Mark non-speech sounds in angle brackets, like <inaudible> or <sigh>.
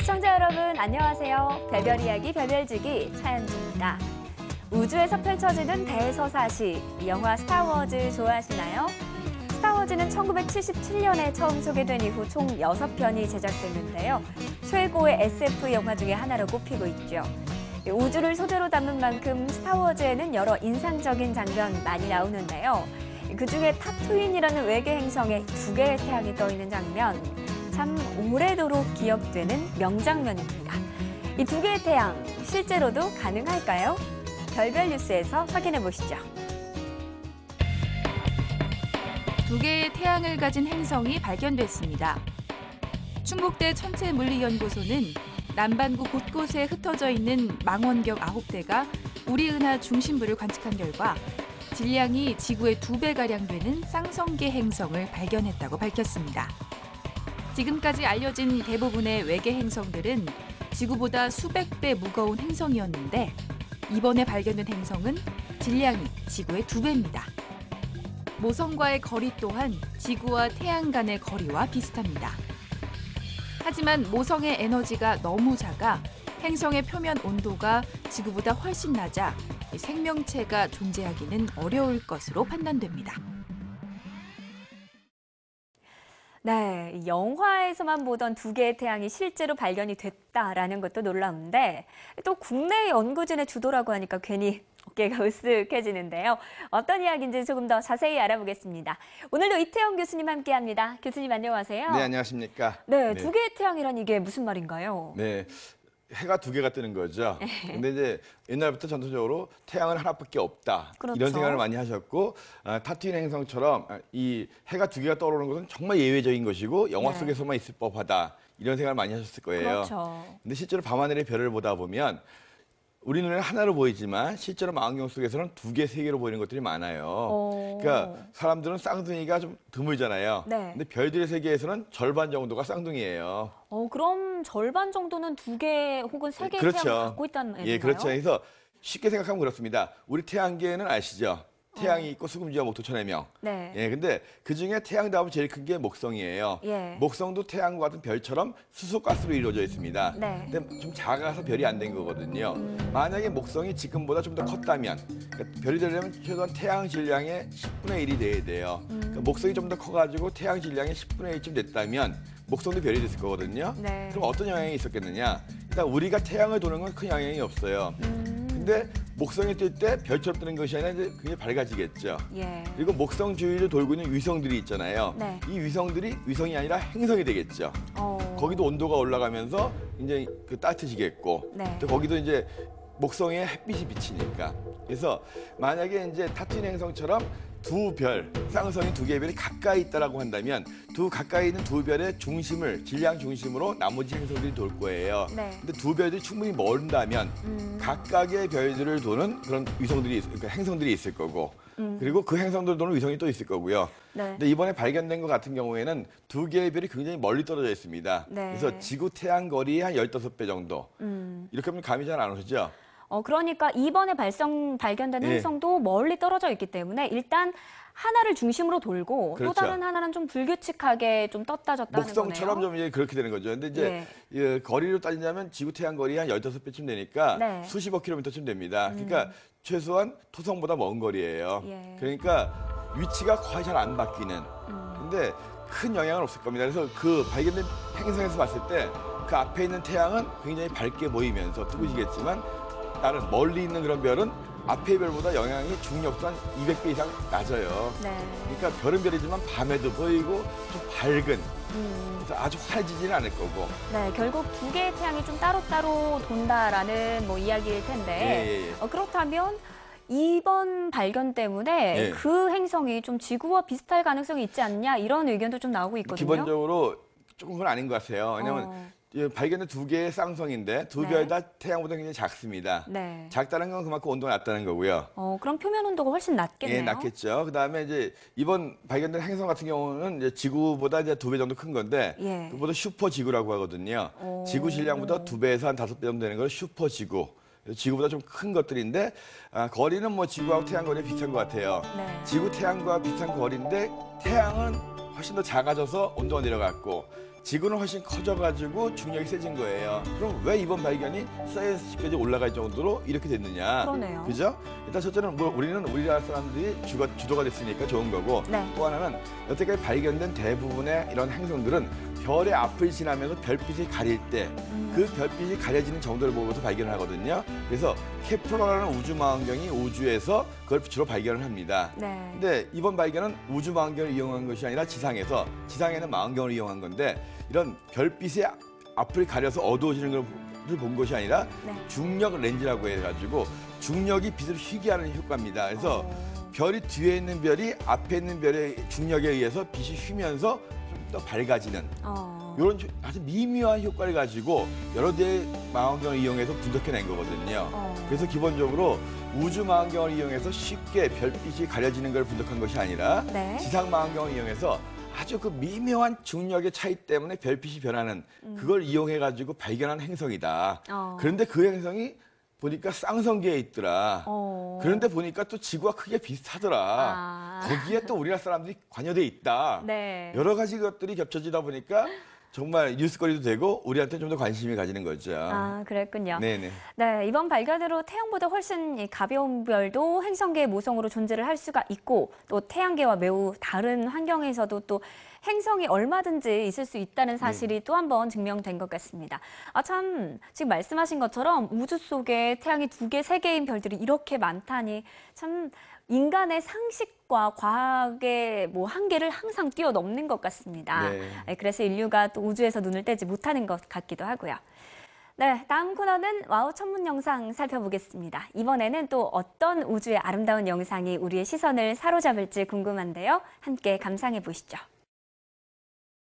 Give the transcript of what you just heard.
시청자 여러분 안녕하세요. 별별 이야기 별별지기 차현주입니다. 우주에서 펼쳐지는 대서사시 이 영화 스타워즈 좋아하시나요? 스타워즈는 1977년에 처음 소개된 이후 총 6편이 제작됐는데요. 최고의 SF 영화 중에 하나로 꼽히고 있죠. 우주를 소재로 담은 만큼 스타워즈에는 여러 인상적인 장면 많이 나오는데요. 그중에 타투인이라는 외계 행성에 두 개의 태양이 떠 있는 장면 참 오래도록 기억되는 명장면입니다. 이 두 개의 태양 실제로도 가능할까요? 별별 뉴스에서 확인해 보시죠. 두 개의 태양을 가진 행성이 발견됐습니다. 충북대 천체물리연구소는 남반구 곳곳에 흩어져 있는 망원경 9대가 우리 은하 중심부를 관측한 결과 질량이 지구의 두 배가량 되는 쌍성계 행성을 발견했다고 밝혔습니다. 지금까지 알려진 대부분의 외계 행성들은 지구보다 수백 배 무거운 행성이었는데 이번에 발견된 행성은 질량이 지구의 두 배입니다. 모성과의 거리 또한 지구와 태양 간의 거리와 비슷합니다. 하지만 모성의 에너지가 너무 작아 행성의 표면 온도가 지구보다 훨씬 낮아 생명체가 존재하기는 어려울 것으로 판단됩니다. 네, 영화에서만 보던 두 개의 태양이 실제로 발견이 됐다라는 것도 놀라운데 또 국내 연구진의 주도라고 하니까 괜히 어깨가 으쓱해지는데요. 어떤 이야기인지 조금 더 자세히 알아보겠습니다. 오늘도 이태영 교수님 함께합니다. 교수님 안녕하세요. 네, 안녕하십니까. 네, 두 개의 태양이란 이게 무슨 말인가요? 네. 해가 두 개가 뜨는 거죠. <laughs> 근데 이제 옛날부터 전통적으로 태양은 하나밖에 없다. 그렇죠. 이런 생각을 많이 하셨고 아, 타투인 행성처럼 아, 이 해가 두 개가 떠오르는 것은 정말 예외적인 것이고 영화 네. 속에서만 있을 법하다. 이런 생각을 많이 하셨을 거예요. 그렇죠. 근데 실제로 밤하늘의 별을 보다 보면 우리 눈에는 하나로 보이지만 실제로 망원경 속에서는 두 개, 세 개로 보이는 것들이 많아요. 어. 그러니까 사람들은 쌍둥이가 좀 드물잖아요. 네. 근데 별들의 세계에서는 절반 정도가 쌍둥이에요. 어, 그럼 절반 정도는 두 개 혹은 세 개의 그렇죠. 태양을 갖고 있다는 얘기인가요? 예, 그렇죠. 그래서 쉽게 생각하면 그렇습니다. 우리 태양계는 아시죠? 태양이 있고 수금지와 목토 천의 명. 네. 예, 근데 그 중에 태양 다음 제일 큰 게 목성이에요. 예. 목성도 태양과 같은 별처럼 수소가스로 이루어져 있습니다. 네. 음. 근데 좀 작아서 별이 안 된 거거든요. 만약에 목성이 지금보다 좀 더 컸다면 그러니까 별이 되려면 최소한 태양 질량의 10분의 1이 돼야 돼요. 음. 그러니까 목성이 좀 더 커가지고 태양 질량의 10분의 1쯤 됐다면 목성도 별이 됐을 거거든요. 네. 그럼 어떤 영향이 있었겠느냐? 일단 우리가 태양을 도는 건 큰 영향이 없어요. 음, 근데 목성이 뜰 때 별처럼 뜨는 것이 아니라 이제 그게 밝아지겠죠. 예. 그리고 목성 주위를 돌고 있는 위성들이 있잖아요. 네. 이 위성들이 위성이 아니라 행성이 되겠죠. 어. 거기도 온도가 올라가면서 이제 그 따뜻해지겠고 네. 또 거기도 이제 목성에 햇빛이 비치니까 그래서 만약에 이제 타투인 행성처럼 두 별, 쌍성인 두 개의 별이 가까이 있다라고 한다면 두 가까이 있는 두 별의 중심을 질량 중심으로 나머지 행성들이 돌 거예요. 네. 근데 두 별들이 충분히 멀다면 음. 각각의 별들을 도는 그런 위성들이 있, 그러니까 행성들이 있을 거고 음. 그리고 그 행성들 도는 위성이 또 있을 거고요. 네. 근데 이번에 발견된 것 같은 경우에는 두 개의 별이 굉장히 멀리 떨어져 있습니다. 네. 그래서 지구 태양 거리의 한 15배 정도. 음. 이렇게 하면 감이 잘 안 오시죠? 어, 그러니까 이번에 발성 발견된 예. 행성도 멀리 떨어져 있기 때문에 일단 하나를 중심으로 돌고 또 그렇죠. 다른 하나는 좀 불규칙하게 좀 떴다 졌다 목성처럼 거네요. 좀 이제 그렇게 되는 거죠. 근데 이제 예, 거리로 따지자면 지구 태양 거리 한 15배쯤 되니까 네. 음. 수십억 킬로미터쯤 됩니다. 그러니까 최소한 토성보다 먼 거리예요. 예. 그러니까 위치가 거의 잘 안 바뀌는. 음. 근데 큰 영향은 없을 겁니다. 그래서 그 발견된 행성에서 봤을 때 그 앞에 있는 태양은 굉장히 밝게 보이면서 뜨거지겠지만 다른 멀리 있는 그런 별은 앞의 별보다 영향이 중력도 한 200배 이상 낮아요. 네. 그러니까 별은 별이지만 밤에도 보이고 좀 밝은 음. 그래서 아주 환해지지는 않을 거고. 네, 결국 두 개의 태양이 좀 따로따로 돈다라는 뭐 이야기일 텐데 예, 예, 예. 어, 그렇다면 이번 발견 때문에 예. 그 행성이 좀 지구와 비슷할 가능성이 있지 않냐 이런 의견도 좀 나오고 있거든요. 기본적으로 조금 그건 아닌 것 같아요. 왜냐면 어. 이 발견된 두 개의 쌍성인데 두 네. 별다 태양보다 굉장히 작습니다. 네. 작다는 건 그만큼 온도가 낮다는 거고요. 어, 그럼 표면 온도가 훨씬 낮겠네요. 예, 낮겠죠. 그 다음에 이제 이번 발견된 행성 같은 경우는 이제 지구보다 이제 두 배 정도 큰 건데 예. 그보다 슈퍼 지구라고 하거든요. 오. 지구 질량보다 두 배에서 한 다섯 배 정도 되는 걸 슈퍼 지구. 지구보다 좀 큰 것들인데 아, 거리는 뭐 지구하고 태양 거리 비슷한 것 같아요. 네. 지구 태양과 비슷한 거리인데 태양은 훨씬 더 작아져서 온도가 내려갔고 지구는 훨씬 커져가지고 중력이 세진 거예요. 그럼 왜 이번 발견이 사이언스까지 올라갈 정도로 이렇게 됐느냐? 그러네요. 그죠? 일단 첫째는 뭐 우리는 우리나라 사람들이 주가, 주도가 됐으니까 좋은 거고 네. 또 하나는 여태까지 발견된 대부분의 이런 행성들은 별의 앞을 지나면서 별빛이 가릴 때 음. 그 별빛이 가려지는 정도를 보고서 발견을 하거든요. 그래서 케플러라는 우주망원경이 우주에서 그걸 주로 발견을 합니다. 네. 근데 이번 발견은 우주망원경을 이용한 것이 아니라 지상에서 지상에는 망원경을 이용한 건데 이런 별빛의 앞을 가려서 어두워지는 걸 본 것이 아니라 네. 중력 렌즈라고 해가지고 중력이 빛을 휘게 하는 효과입니다. 그래서 어. 별이 뒤에 있는 별이 앞에 있는 별의 중력에 의해서 빛이 휘면서 좀 더 밝아지는 어. 이런 아주 미묘한 효과를 가지고 여러 대의 망원경을 이용해서 분석해낸 거거든요. 어. 그래서 기본적으로 우주 망원경을 이용해서 쉽게 별빛이 가려지는 걸 분석한 것이 아니라 네. 지상 망원경을 이용해서 아주 그 미묘한 중력의 차이 때문에 별빛이 변하는 그걸 이용해 가지고 발견한 행성이다. 음. 어. 그런데 그 행성이 보니까 쌍성계에 있더라. 어. 그런데 보니까 또 지구와 크게 비슷하더라. 아. 거기에 또 우리나라 사람들이 관여돼 있다. 네. 여러 가지 것들이 겹쳐지다 보니까 정말 뉴스거리도 되고 우리한테 좀 더 관심이 가지는 거죠. 아, 그랬군요. 네네. 네, 이번 발견으로 태양보다 훨씬 이 가벼운 별도 행성계의 모성으로 존재를 할 수가 있고 또 태양계와 매우 다른 환경에서도 또 행성이 얼마든지 있을 수 있다는 사실이 또한 번 증명된 것 같습니다. 아, 참, 지금 말씀하신 것처럼 우주 속에 태양이 두 개, 세 개인 별들이 이렇게 많다니 참 인간의 상식과 과학의 뭐 한계를 항상 뛰어넘는 것 같습니다. 네. 네, 그래서 인류가 또 우주에서 눈을 떼지 못하는 것 같기도 하고요. 네, 다음 코너는 와우 천문 영상 살펴보겠습니다. 이번에는 또 어떤 우주의 아름다운 영상이 우리의 시선을 사로잡을지 궁금한데요. 함께 감상해 보시죠.